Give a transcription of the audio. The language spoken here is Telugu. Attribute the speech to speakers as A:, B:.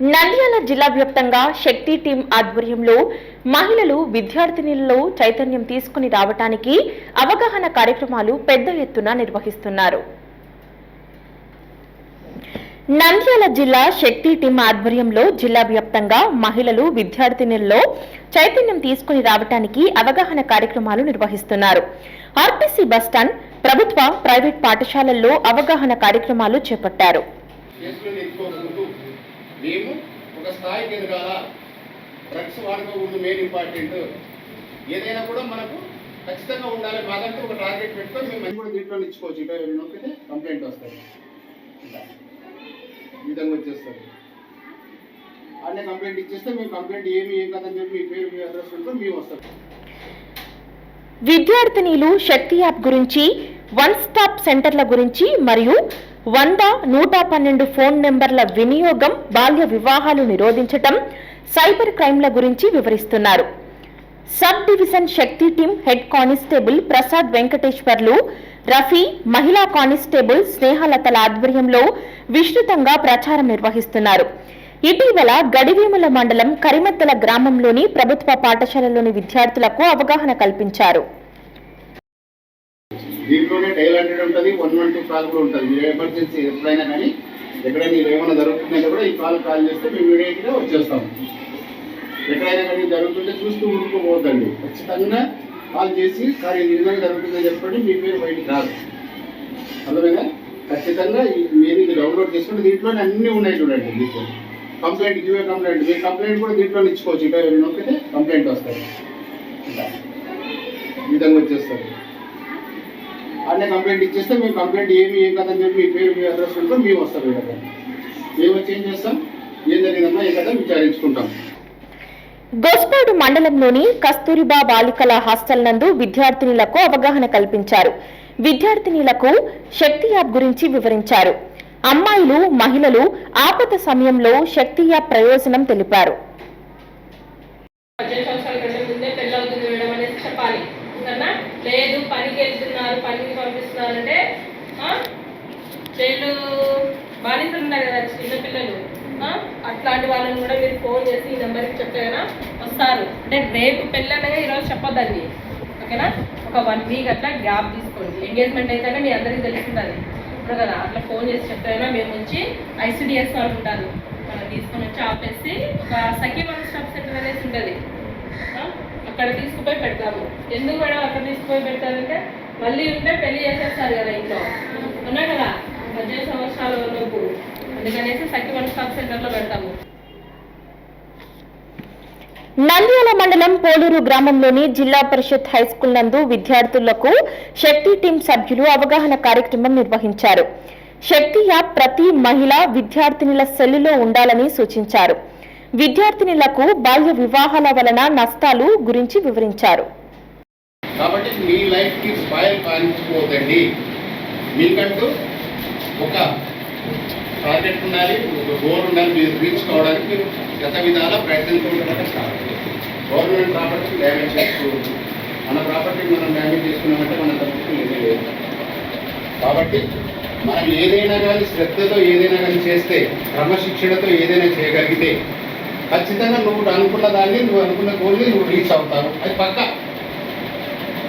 A: నంద్యాల జిల్లా వ్యాప్తంగా శక్తి టీం ఆధ్వర్యంలో మహిళలు విద్యార్థినిలలో చైతన్యం తీసుకుని రావటానికి అవగాహన కార్యక్రమాలు పెద్ద ఎత్తున నిర్వహిస్తున్నారు. నంద్యాల జిల్లా శక్తి టీం ఆధ్వర్యంలో జిల్లా వ్యాప్తంగా మహిళలు విద్యార్థినుల్లో చైతన్యం తీసుకుని రావటానికి అవగాహన కార్యక్రమాలు నిర్వహిస్తున్నారు. ఆర్టీసీ బస్టాండ్ ప్రభుత్వ ప్రైవేట్ పాఠశాలల్లో అవగాహన కార్యక్రమాలు చేపట్టారు.
B: మేము ఒక స్థాయికి ఎదగాల? డ్రగ్స్ వాడుకోకూడదు మెయిన్ ఇంపార్టెంట్ ఏదైనా కూడా మనకు ఖచ్చితంగా ఉండాలి. మాదంటే ఒక టార్గెట్ పెట్టుకొని మేము అది కూడా దీంట్లో ఇచ్చుకోవచ్చు. ఇక నొక్కితే కంప్లైంట్ వస్తుంది. ఈ విధంగా వచ్చేస్తుంది. అన్నీ కంప్లైంట్ ఇచ్చేస్తే మేము కంప్లైంట్ ఏమి ఏం కదని చెప్పి మీ పేరు మీ అడ్రస్ ఉంటే మేము వస్తాం.
A: విద్యార్థినిలు శక్తి యాప్ గురించి వన్ స్టాప్ సెంటర్ల గురించి మరియు వంద నూట పన్నెండు ఫోన్ నెంబర్ల వినియోగం బాల్య వివాహాలు నిరోధించటం సైబర్ క్రైమ్ల గురించి వివరిస్తున్నారు. Sub division Shakti team head constable Prasad Venkateswarlu Rafi మహిళా కానిస్టేబుల్ స్నేహలతల ఆధ్వర్యంలో విస్తృతంగా ప్రచారం నిర్వహిస్తున్నారు. ఇటీవల గడివేముల మండలం కరిమద్దల గ్రామంలోని ప్రభుత్వ పాఠశాలలోని విద్యార్థులకు అవగాహన కల్పించారు.
B: దీంట్లోనే డైల్ హండ్రెడ్ ఉంటుంది వన్ వన్ టూ కాల్ కూడా ఉంటుంది. మీరు ఎమర్జెన్సీ ఎప్పుడైనా కానీ ఎక్కడైనా మీరు ఏమైనా జరుగుతుందంటే కూడా ఈ కాల్ కాల్ చేస్తే మేము ఇమీడియట్గా వచ్చేస్తాం. ఎక్కడైనా కానీ జరుగుతుంటే చూస్తూ ఊరుకోపోవద్దండి ఖచ్చితంగా కాల్ చేసి సార్ ఇది విధంగా జరుగుతుందని చెప్పండి మీ పేరు బయటికి రాదు. అందువల్ల ఖచ్చితంగా మీరు ఇది డౌన్లోడ్ చేసుకుంటే దీంట్లోనే అన్నీ ఉన్నాయి చూడండి మీకు. Complaint give complaint. మీ కంప్లైంట్ కూడా దీంట్లో ఇచ్చుకోవచ్చు. ఇక నొక్కితే కంప్లైంట్ వస్తుంది విధంగా వచ్చేస్తారు అన్నీ కంప్లైంట్ ఇచ్చేస్తే మేము కంప్లైంట్ ఏమి ఏం కదని చెప్పి మీ పేరు మీ అడ్రస్ ఉంటే మేము వస్తాం ఇక్కడ మేము వచ్చి ఏం చేస్తాం? ఏం జరిగిందమ్మా ఏ కదా విచారించుకుంటాం.
A: గోస్పాడు మండలంలోని కస్తూరిబా బాలికల హాస్టల్ నందు విద్యార్థినులకు అవగాహన కల్పించారు. విద్యార్థినులకు శక్తి యాప్ గురించి వివరించారు. అమ్మాయిలు మహిళలు ఆపద సమయంలో శక్తి యాప్ ప్రయోజనం తెలిపారు.
C: పంపిస్తున్నారంటే వీళ్ళు బాధితులు ఉన్నారు కదా చిన్నపిల్లలు అట్లాంటి వాళ్ళని కూడా మీరు ఫోన్ చేసి ఈ నెంబర్కి చెప్తే వస్తారు. అంటే రేపు పెళ్ళనగా ఈరోజు చెప్పొద్దండి. ఓకేనా? ఒక వన్ వీక్ అట్లా గ్యాప్ తీసుకోండి. ఎంగేజ్మెంట్ అయితేనే మీ అందరికీ తెలుస్తుంది ఇప్పుడు కదా అట్లా ఫోన్ చేసి చెప్తే మేము వచ్చి ఐసిడిఎస్ వాళ్ళు ఉంటారు. మనం తీసుకొని వచ్చి ఆపేసి ఒక సఖీ వన్ స్టాప్ సెంటర్ అనేసి ఉంటుంది. అక్కడ తీసుకుపోయి పెడతాము. ఎందుకు మేడం అక్కడ తీసుకుపోయి పెడతారంటే మళ్ళీ ఉంటే పెళ్ళి చేసేస్తారు కదా ఇంట్లో. ఉన్నాయి కదా పద్దెనిమిది సంవత్సరాల లోపు అందుకనేసి సఖీ వన్ స్టాప్ సెంటర్లో పెడతాము.
A: నంద్యాల మండలం పోలూరు గ్రామంలోని జిల్లా పరిషత్ హైస్కూల్ నందు విద్యార్థులకు శక్తి టీం సభ్యులు అవగాహన కార్యక్రమం నిర్వహించారు. శక్తి యాప్ ప్రతి మహిళ విద్యార్థినుల సెల్లులో ఉండాలని సూచించారు. విద్యార్థినులకు బాల్య వివాహాల వలన నష్టాలు గురించి వివరించారు.
B: కాబట్టి మీ లైఫ్కి స్పాయిల్ కానిపోదండి మీకంటూ ఒక టార్గెట్ ఉండాలి ఒక గోల్ ఉండాలి మీరు రీచ్ కావడానికి మీరు గత విధాల ప్రయత్నించుకుంటున్నట్టు గవర్నమెంట్ ప్రాపర్టీ డ్యామేజ్ చేసుకోవచ్చు మన ప్రాపర్టీ మనం డ్యామేజ్ చేసుకున్నామంటే మన తప్పు లేదు. కాబట్టి మనం ఏదైనా కానీ శ్రద్ధతో ఏదైనా కానీ చేస్తే క్రమశిక్షణతో ఏదైనా చేయగలిగితే ఖచ్చితంగా నువ్వు అనుకున్న దాన్ని నువ్వు అనుకున్న గోల్ని నువ్వు రీచ్ అవుతావు. అది పక్కా.